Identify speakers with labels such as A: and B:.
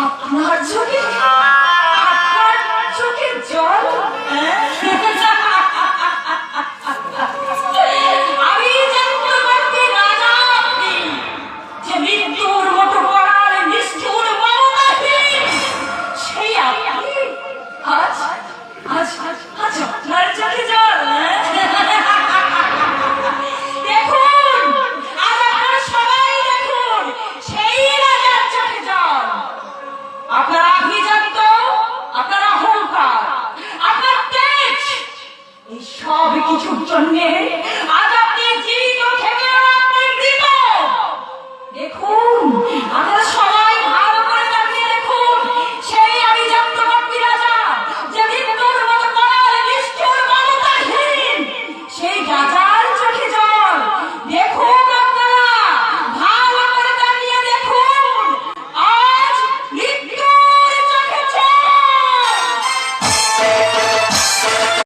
A: আপনার ঝুঁকি কিছুর জন্য আজ আপনি জীবিত থেকে আপনি মৃত দেখুন আমাদের সবাই দেখুন। সেই রাজার চোখে জল। দেখুন দেখুন।